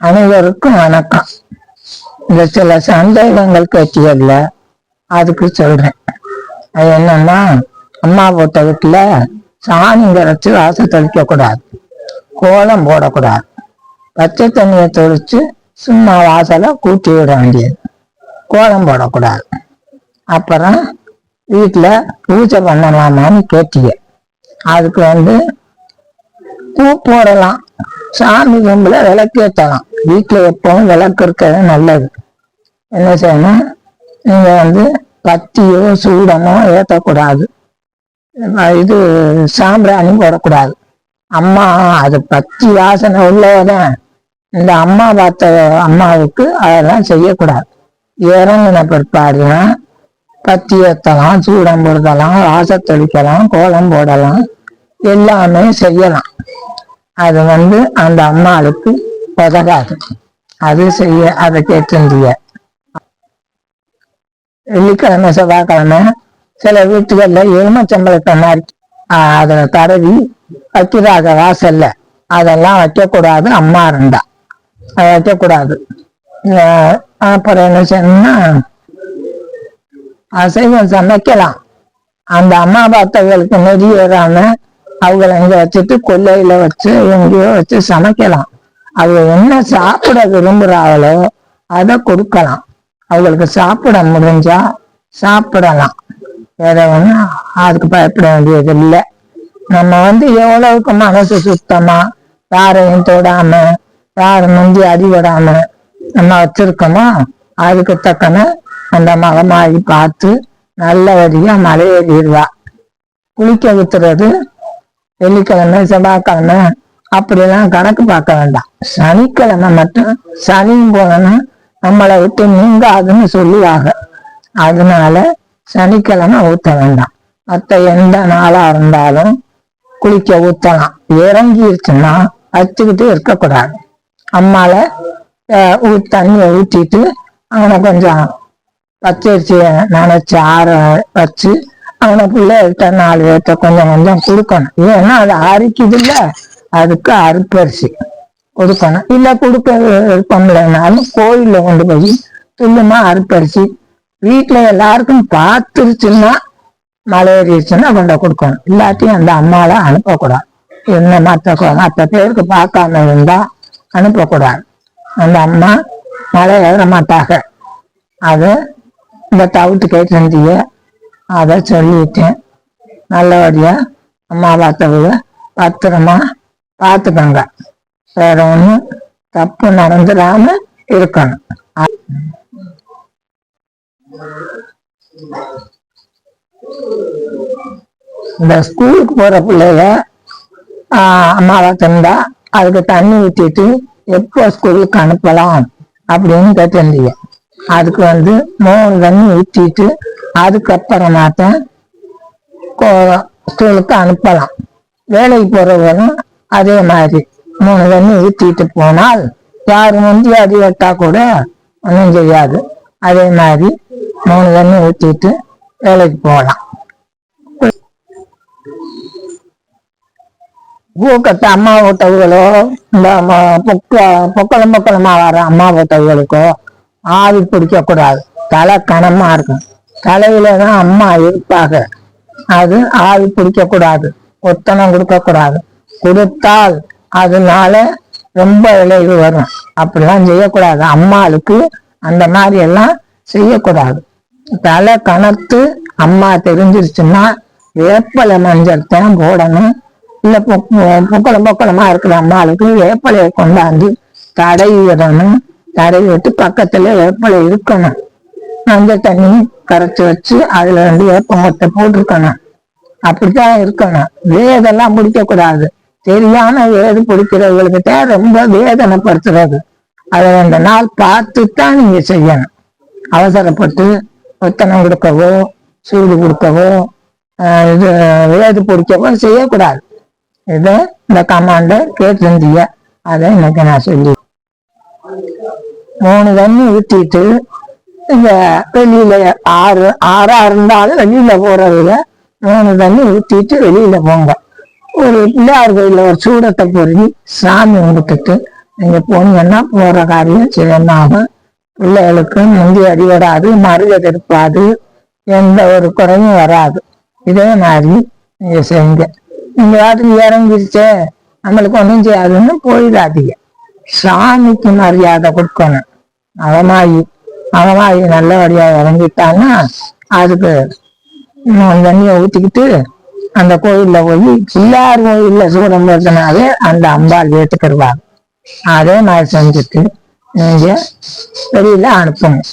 அனைவருக்கும் வணக்கம். இந்த சில சந்தேகங்கள் கேட்டியல்ல அதுக்கு சொல்றேன். அது என்னன்னா அம்மா போட்ட வீட்டுல சாணி கரைச்சு வாசல் தெளிக்க கூடாது கோலம் போடக்கூடாது. பச்சை தண்ணியை தெளிச்சு சும்மா வாசலை கூட்டி விட வேண்டியது. கோலம் போடக்கூடாது. அப்புறம் வீட்டில் பூஜை பண்ணலாமான்னு கேட்டீங்க அதுக்கு வந்து பூ போடலாம் சாமி கும்பல விளக்கு ஏற்றலாம் வீட்டில் எப்பவும் விளக்கு இருக்கிறது நல்லது. என்ன செய்யணும்? நீங்க வந்து பத்தியோ சூடமோ ஏற்றக்கூடாது இது சாம்பிராணி போடக்கூடாது. அம்மா அது பத்தி வாசனை உள்ளதான் இந்த அம்மா பார்த்த அம்மாவுக்கு அதெல்லாம் செய்யக்கூடாது. இறங்கின பிற்பாடுனா பத்தி ஏற்றலாம் சூடம் போடலாம் வாசல் தெளிக்கலாம் கோலம் போடலாம். எல்லாமே செய்யலாம். அது வந்து அந்த அம்மாளுக்கு உதகாது அது செய்ய அதை கேட்டிருந்தீங்க வெள்ளிக்கிழமை செவ்வாய்க்கிழமை சில வீட்டுகள்ல எலுமச்சம்பளத்தை மாதிரி அதை தடவி வைக்கிறாங்க வாசல்ல. அதெல்லாம் வைக்கக்கூடாது அம்மா இருந்தா. அதை வைக்கக்கூடாது. அப்புறம் என்ன செய்யணும்னா அசைவம் சமைக்கலாம். அந்த அம்மா பார்த்தவர்களுக்கு நெறி ஏறாம அவங்கள இங்க வச்சுட்டு கொல்லையில வச்சு எங்கேயோ வச்சு சமைக்கலாம். அவங்க என்ன சாப்பிட விரும்புறாங்களோ அதை கொடுக்கலாம். அவங்களுக்கு சாப்பிட முடிஞ்சா சாப்பிடலாம். வேற ஒன்றும் அதுக்கு பயப்பட வேண்டியது இல்லை நம்ம வந்து எவ்வளவுக்கு மனசு சுத்தமா யாரையும் தொடாம யாரும் முந்தி அடிபடாம நம்ம வச்சிருக்கோமோ அதுக்கு தக்கன அந்த மகமாயி பார்த்து நல்ல வழியா மலையேறிடுவா குளிக்க ஊத்துறது வெள்ளிக்கிழமை செவ்வாய்க்கிழமை அப்படிலாம் கணக்கு பார்க்க வேண்டாம். சனிக்கிழமை மட்டும் சனியும் போனோம்னா நம்மளை விட்டு நீங்காதுன்னு சொல்லுவாங்க. அதனால சனிக்கிழமை ஊத்த வேண்டாம். மற்ற எந்த நாளா இருந்தாலும் குளிக்க ஊத்தலாம். இறங்கிருச்சுன்னா வச்சுக்கிட்டு இருக்கக்கூடாது. அம்மால ஊ தண்ணியை ஊற்றிட்டு அவனை கொஞ்சம் பச்சரிசியை நினைச்சு ஆற வச்சு அவனை பிள்ளைகிட்ட நாலு பேர்த்த கொஞ்சம் கொஞ்சம் கொடுக்கணும். ஏன்னா அது அரிக்குது இல்ல அதுக்கு அறுப்பரிசி கொடுக்கணும். இல்ல கொடுக்க விருப்பம்லனாலும் கோயில்ல கொண்டு போய் துல்லுமா அருப்பரிசி வீட்டுல எல்லாருக்கும் பார்த்துருச்சுன்னா மலையேறிடுச்சுன்னா கொண்டு கொடுக்கணும். இல்லாட்டியும் அந்த அம்மால அனுப்பக்கூடாது. என்ன மற்ற மற்ற பேருக்கு பார்க்காம இருந்தா அனுப்பக்கூடாது. அந்த அம்மா மலை ஏற மாட்டாங்க. அது இந்த தவிட்டு கேட்டிருந்தீங்க. அதை சொல்லிட்டேன். நல்லபடியா அம்மா பார்த்தவங்க பத்திரமா பார்த்துக்கோங்க. வேற ஒன்றும் தப்பு நடந்துடாம இருக்கணும். இந்த ஸ்கூலுக்கு போற பிள்ளைய ஆஹ் அம்மாவை தந்தா அதுக்கு தண்ணி ஊற்றிட்டு எப்போ ஸ்கூலுக்கு அனுப்பலாம் அப்படின்னு கேட்டிருந்தீங்க. அதுக்கு வந்து மூணு தண்ணி ஊற்றிட்டு அதுக்கப்புறமாத்தான் கோ- ஸ்கூலுக்கு அனுப்பலாம். வேலைக்கு போறவங்களும் அதே மாதிரி மூணு தண்ணி ஊற்றிட்டு போனால் யார் முந்தி அடி வெட்டா கூட ஒன்றும் செய்யாது. அதே மாதிரி மூணு தண்ணி ஊற்றிட்டு வேலைக்கு போகலாம். ஊக்கத்தை அம்மா ஓட்டவுகளோ இந்த பொக்க பொக்கலம் பொக்கலமாக வர அம்மா ஓட்டவுகளுக்கோ ஆவி பிடிக்க கூடாது. தலை கனமா இருக்கும். தலையில தான் அம்மா இருப்பாக அது ஆவி பிடிக்க கூடாது. ஒத்தனம் கொடுக்க கூடாது. கொடுத்தால் அதனால ரொம்ப விளைவு வரும். அப்படிலாம் செய்யக்கூடாது. அம்மாளுக்கு அந்த மாதிரி எல்லாம் செய்யக்கூடாது. தலை கணத்து அம்மா தெரிஞ்சிருச்சுன்னா வேப்பலை மஞ்சள் தான் போடணும். இல்லை பொக்கலம் பொக்கலமா இருக்கிற அம்மாளுக்கு வேப்பலையை கொண்டாந்து தடையிடணும் விடணும் தடவி விட்டு பக்கத்துல வேப்பலை இருக்கணும் அந்த தண்ணி கரைச்சி வச்சு அதுல வந்து வேப்ப போட்டிருக்கணும். அப்படித்தான் இருக்கணும். வேதெல்லாம் பிடிக்க கூடாது சரியான வேது பிடிக்கிறவங்களுக்கு ரொம்ப வேதனைப்படுத்துறது. அதை ரெண்டு நாள் பார்த்து தான் நீங்க செய்யணும். அவசரப்பட்டு ஒத்தனம் கொடுக்கவோ சூடு கொடுக்கவோ ஆஹ் இது வேது பிடிக்கவோ செய்யக்கூடாது. இதை இந்த கமாண்ட கேட்டிருந்தீங்க. அதை இன்னைக்கு நான் சொல்லி மூணு தண்ணி ஊற்றிட்டு இந்த வெளியில ஆறு ஆறா இருந்தாலும் வெளியில போறதுல மூணு தண்ணி ஊற்றிட்டு வெளியில போங்க. ஒரு பிள்ளையார் கோயில ஒரு சூடத்தை பொருகி சாமி கும்பிட்டுட்டு நீங்க போனீங்கன்னா போற காரியம் சிவனாகும். பிள்ளைகளுக்கு முந்தி அடிபடாது மருக திருப்பாது எந்த ஒரு குறையும் வராது. இதே மாதிரி நீங்க செய்யுங்க. நீங்க வாட்டுக்கு இறங்கிருச்சே? நம்மளுக்கு ஒன்றும் செய்யாதுன்னு போயிடாதீங்க. சாமிக்கு மரியாதை கொடுக்கணும். அவமாயி அவமாயி நல்லபடியா இறங்கிட்டான்னா அதுக்கு தண்ணியை ஊத்திக்கிட்டு அந்த கோயில்ல போய் பிள்ளார் கோயில்ல சூடம் போட்டனாலே அந்த அம்பாள் ஏத்துக்கிடுவாங்க அதே மாதிரி செஞ்சுட்டு நீங்க வெளியில அனுப்பணும்.